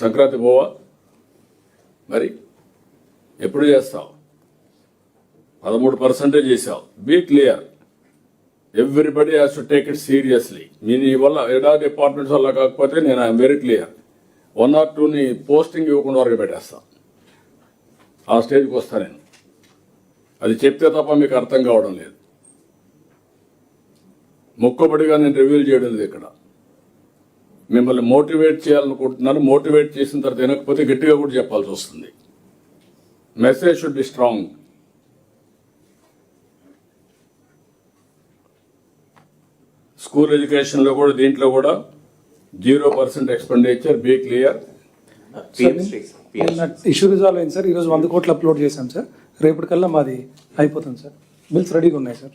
సంక్రాంతి పోవా మరి ఎప్పుడు చేస్తావు? పదమూడు పర్సెంటేజ్ చేసావు be clear. Everybody has to take it seriously. మీ నీ వల్ల ఎడా డిపార్ట్మెంట్స్ వల్ల కాకపోతే నేను I'm very clear. One or టూని పోస్టింగ్ ఇవ్వకుండా వరకు పెట్టేస్తాను ఆ స్టేజ్కి వస్తా నేను. అది చెప్తే తప్ప మీకు అర్థం కావడం లేదు. మొక్కబడిగా నేను రివ్యూల్ చేయడం లేదు ఇక్కడ. మిమ్మల్ని మోటివేట్ చేయాలనుకుంటున్నాను మోటివేట్ చేసిన తర్వాత వినకపోతే గట్టిగా కూడా చెప్పాల్సి వస్తుంది. Message should be strong school ఎడ్యుకేషన్లో కూడా దీంట్లో కూడా zero percent expenditure be clear issue resolve అయింది సార్ ఈరోజు వంద కోట్లు అప్లోడ్ చేశాం సార్ రేపటికల్లా మాది అయిపోతుంది సార్ బిల్స్ రెడీగా ఉన్నాయి సార్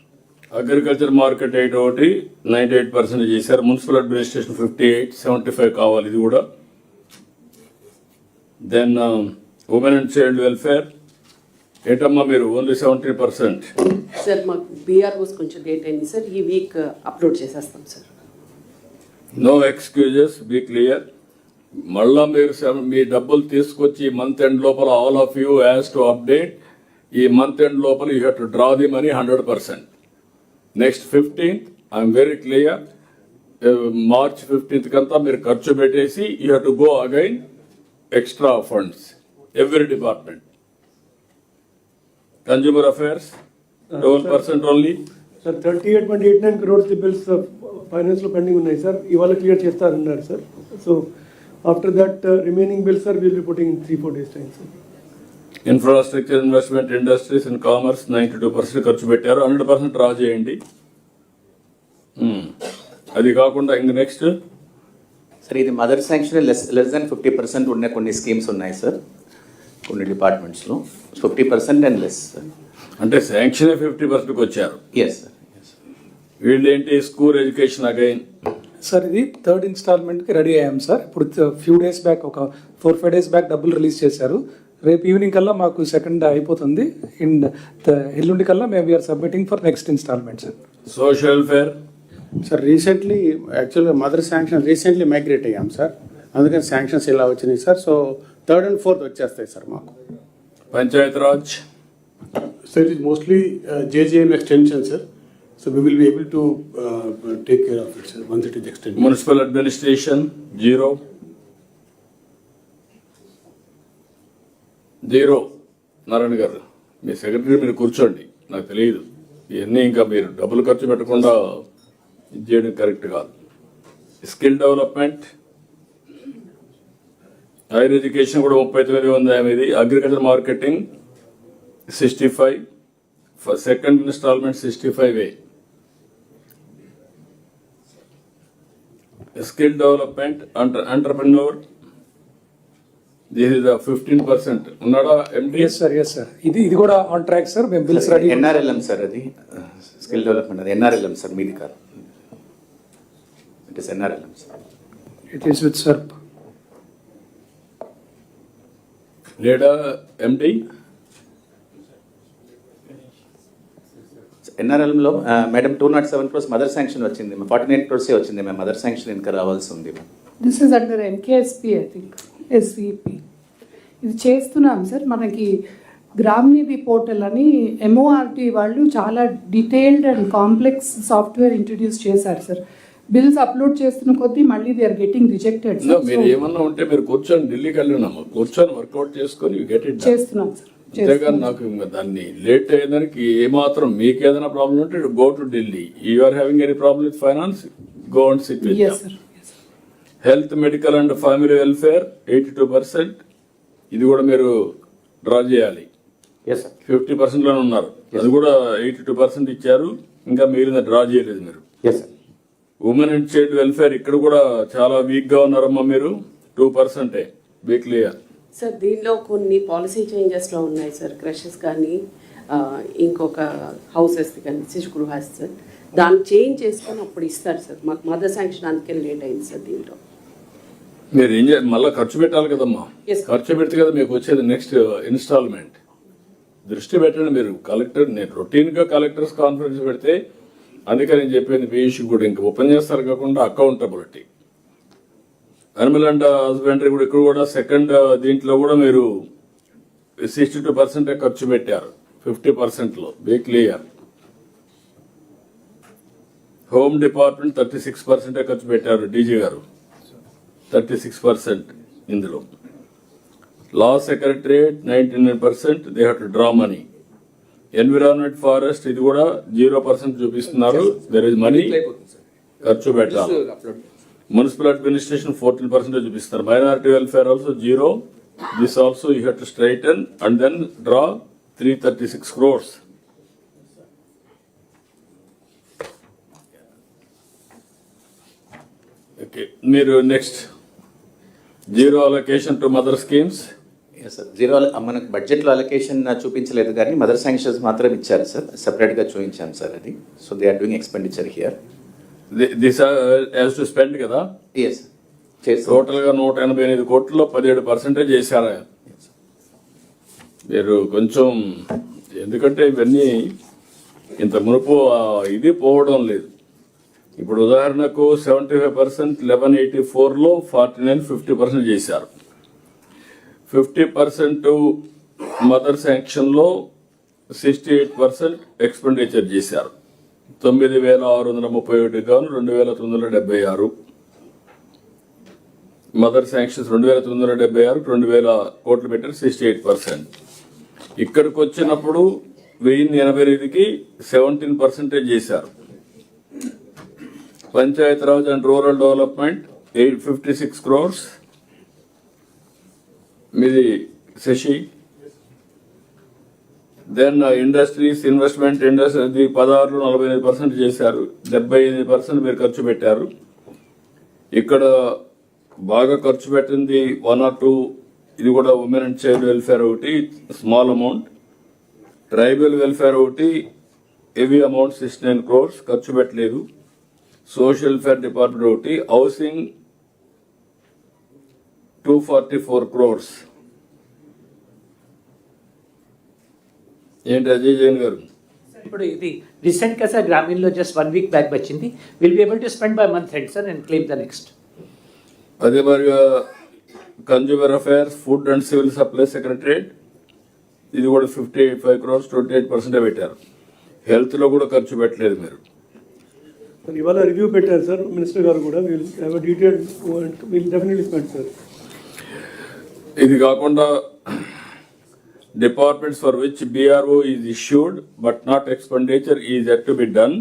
అగ్రికల్చర్ మార్కెట్ ఎయిట్ ఒకటి నైంటీ ఎయిట్ పర్సెంట్ చేశారు. Municipal administration fifty eight seventy five కావాలి ఇది కూడా. Then women and child welfare ఏంటమ్మా మీరు? ఓన్లీ సెవెంటీ పర్సెంట్ సార్ మాకు బీఆర్ఓస్ కొంచెం లేట్ అయింది సార్. ఈ వీక్ అప్లోడ్ చేసేస్తాం sir. No excuses be clear మళ్ళా మీరు మీ డబ్బులు తీసుకొచ్చి మంత్ ఎండ్ లోపల all of you has to update ఈ మంత్ ఎండ్ లోపల you have to draw the money hundred percent next fifteenth I'm very clear March fifteenth కంతా మీరు ఖర్చు పెట్టేసి you have to go again extra funds every department consumer affairs twelve percent only sir thirty eight point eight nine crores bills ఫైనాన్స్లో pending ఉన్నాయి sir ఇవాళ clear చేస్తారన్నారు sir so after that remaining bills sir will be putting three four days time sir infrastructure investment industries and commerce ninety two percent ఖర్చు పెట్టారు. Hundred percent draw చేయండి. అది కాకుండా ఇంక next sir ఇది mother sanction less less than fifty percent ఉన్న కొన్ని schemes ఉన్నాయి సార్ కొన్ని డిపార్ట్మెంట్స్లో fifty percent and less sir అంటే శాంక్షన్ ఫిఫ్టీ పర్సెంట్కి వచ్చారు. ఎస్ సార్ వీళ్ళు ఏంటి స్కూల్ ఎడ్యుకేషన్ అగైన్. సార్ ఇది థర్డ్ ఇన్స్టాల్మెంట్కి రెడీ అయ్యాం సార్ ఇప్పుడు ఫ్యూ డేస్ బ్యాక్ ఒక ఫోర్ ఫైవ్ డేస్ బ్యాక్ డబ్బులు రిలీజ్ చేశారు. రేపు ఈవినింగ్ కల్లా మాకు సెకండ్ అయిపోతుంది. అండ్ ఎల్లుండి కల్లా మేము we are submitting for next instalment sir social welfare sir recently యాక్చువల్గా మదర్ శాంక్షన్ రీసెంట్లీ మైగ్రేట్ అయ్యాం సార్ అందుకని శాంక్షన్స్ ఇలా వచ్చినాయి sir so third and fourth వచ్చేస్తాయి సార్ మాకు. Panchayat Raj is mostly uh, JJM extension, sir. So we will be able to uh, take care of it, sir, once it is extended. Municipal administration zero zero. Narayana గారు మీ secretary మీరు కూర్చోండి నాకు తెలియదు. ఇవన్నీ ఇంకా మీరు డబ్బులు ఖర్చు పెట్టకుండా ఇది చేయడం కరెక్ట్ కాదు. స్కిల్ డెవలప్మెంట్ హైర్ ఎడ్యుకేషన్ కూడా ముప్పై తొమ్మిది ఉంది ఎనిమిది agriculture marketing sixty five second instalment sixty five A. Skill development అంటర్ entrepreneur this is fifteen percent ఉన్నాడా MD yes sir yes sir ఇది ఇది కూడా ఆన్ ట్రాక్ సార్ మేము బిల్స్ రెడీ ఎన్ఆర్ఎల్ఎం సార్ అది. స్కిల్ డెవలప్మెంట్ అది ఎన్ఆర్ఎల్ఎం సార్ మీది కాదు. It is NRLM sir it is with sir లేడా MD ఎన్ఆర్ఎల్ఎంలో madam two not seven crores mother sanction వచ్చింది. ఫార్టీ నైన్ క్రోర్సే వచ్చింది మేము మదర్ శాంక్షన్ ఇంకా రావాల్సి ఉంది this is under NKSP I think SCP ఇది చేస్తున్నాం సార్. మనకి గ్రామ్నిధి పోర్టల్ అని ఎంఓఆర్టీ వాళ్ళు చాలా detailed and complex software introduce చేశారు సార్. బిల్స్ అప్లోడ్ చేస్తున్న కొద్దీ మళ్ళీ దే ఆర్ గెటింగ్ రిజెక్టెడ్ మీరు ఏమన్నా ఉంటే మీరు కూర్చొని ఢిల్లీకి వెళ్ళినాము కూర్చొని వర్కౌట్ చేసుకొని గెట్ ఇట్ చేస్తున్నాం సార్. అంతేగాని నాకు దాన్ని లేట్ అయ్యేదానికి ఏమాత్రం మీకు ఏదైనా ప్రాబ్లం ఉంటే go to Delhi you are having any problem with finance go and sit health medical and family welfare eighty two percent. ఇది కూడా మీరు డ్రా చేయాలి. ఎస్ సార్ ఫిఫ్టీ పర్సెంట్లోనే ఉన్నారు. అది కూడా ఎయిటీ టూ పర్సెంట్ ఇచ్చారు. ఇంకా మిగిలిన డ్రా చేయలేదు మీరు. Yes sir women and child welfare ఇక్కడ కూడా చాలా వీక్గా ఉన్నారమ్మా మీరు. టూ పర్సెంటే బీ క్లియర్ సార్ దీనిలో కొన్ని పాలసీ చేంజెస్లో ఉన్నాయి సార్ క్రషెస్ కానీ ఇంకొక హౌసెస్ కానీ శిశు గృహాస్ సార్ దాన్ని చేంజ్ చేసుకొని అప్పుడు ఇస్తారు సార్ మాకు మదర్ శాంక్షన్ అందుకే లేట్ అయింది సార్ దీంట్లో. మీరు ఏం చేయాలి? మళ్ళీ ఖర్చు పెట్టాలి కదమ్మా. ఖర్చు పెడితే కదా మీకు వచ్చేది నెక్స్ట్ ఇన్స్టాల్మెంట్ దృష్టి పెట్టండి మీరు. కలెక్టర్ నేను రొటీన్గా కలెక్టర్స్ కాన్ఫరెన్స్ పెడితే అందుకే నేను చెప్పింది పీయూష్ కూడా ఇంకా ఓపెన్ చేస్తారు కాకుండా అకౌంటబిలిటీ అనిమల్ అండ్ హస్బెండరీ కూడా ఇక్కడ కూడా సెకండ్ దీంట్లో కూడా మీరు సిక్స్టీ టూ పర్సెంట్ ఖర్చు పెట్టారు. ఫిఫ్టీ పర్సెంట్లో be clear home department thirty six పర్సెంటే ఖర్చు పెట్టారు డీజీ గారు. థర్టీ సిక్స్ పర్సెంట్ ఇందులో. Law secretariat ninety nine percent they have to draw money environment forest ఇది కూడా జీరో పర్సెంట్ చూపిస్తున్నారు. దెర్ ఇస్ మనీ ఖర్చు పెట్టాలి. మున్సిపల్ అడ్మినిస్ట్రేషన్ ఫోర్టీన్ పర్సెంట్ చూపిస్తారు minority welfare also zero this also you have to straighten and then draw three thirty six crores okay మీరు next zero allocation to mother schemes yes sir zero మనకు బడ్జెట్లో allocation చూపించలేదు కానీ mother sanctions మాత్రం ఇచ్చారు sir సెపరేట్గా చూపించాం sir అది. So they are doing expenditure here this as to spend కదా? ఎస్ చేస్తాం టోటల్గా నూట ఎనభై ఎనిమిది కోట్లలో పదిహేడు పర్సెంటేజ్ చేశారా. మీరు కొంచెం ఎందుకంటే ఇవన్నీ ఇంత మునుపు ఇది పోవడం లేదు. ఇప్పుడు ఉదాహరణకు seventy five percent eleven eighty ఫోర్లో ఫార్టీ నైన్ ఫిఫ్టీ పర్సెంట్ చేశారు. ఫిఫ్టీ పర్సెంట్ మదర్ శాంక్షన్లో సిక్స్టీ ఎయిట్ పర్సెంట్ ఎక్స్పెండిచర్ చేశారు. తొమ్మిది వేల ఆరు వందల ముప్పై ఒకటి గాను రెండు వేల తొమ్మిది వందల డెబ్బై ఆరు. మదర్ శాంక్షన్స్ రెండు వేల తొమ్మిది వందల డెబ్బై ఆరు రెండు వేల కోట్లు పెట్టారు సిక్స్టీ ఎయిట్ పర్సెంట్. ఇక్కడికి వచ్చినప్పుడు వెయ్యి ఎనభై ఐదుకి సెవెంటీన్ పర్సెంటేజ్ చేశారు. Panchayat Raj and rural development eight fifty six crores. మీది Shashi. Then industries investment industry పదహారులో నలభై ఐదు పర్సెంట్ చేశారు. డెబ్బై ఎనిమిది పర్సెంట్ మీరు ఖర్చు పెట్టారు. ఇక్కడ బాగా ఖర్చు పెట్టింది వన్ ఆర్ టూ ఇది కూడా ఉమెన్ అండ్ చైల్డ్ వెల్ఫేర్ ఒకటి స్మాల్ అమౌంట్ ట్రైబల్ వెల్ఫేర్ ఒకటి heavy amount sixty nine crores ఖర్చు పెట్టలేదు. సోషల్ వెల్ఫేర్ డిపార్ట్మెంట్ ఒకటి housing two forty four crores ఏంటి అజయ్ జైన్ గారు? ఇప్పుడు ఇది రీసెంట్గా సార్ గ్రామీణలో జస్ట్ వన్ వీక్ బ్యాక్ వచ్చింది. Will be able to spend by month end sir and claim the next అదే మరిగా consumer affairs food and civil supply secretariat ఇది కూడా fifty eight five crores twenty eight percent పెట్టారు. హెల్త్లో కూడా ఖర్చు పెట్టలేదు మీరు. సార్ ఇవాళ రివ్యూ పెట్టారు సార్ మినిస్టర్ గారు కూడా will have detail will definitely spend sir ఇది కాకుండా departments for which BRO is issued but not expenditure is yet to be done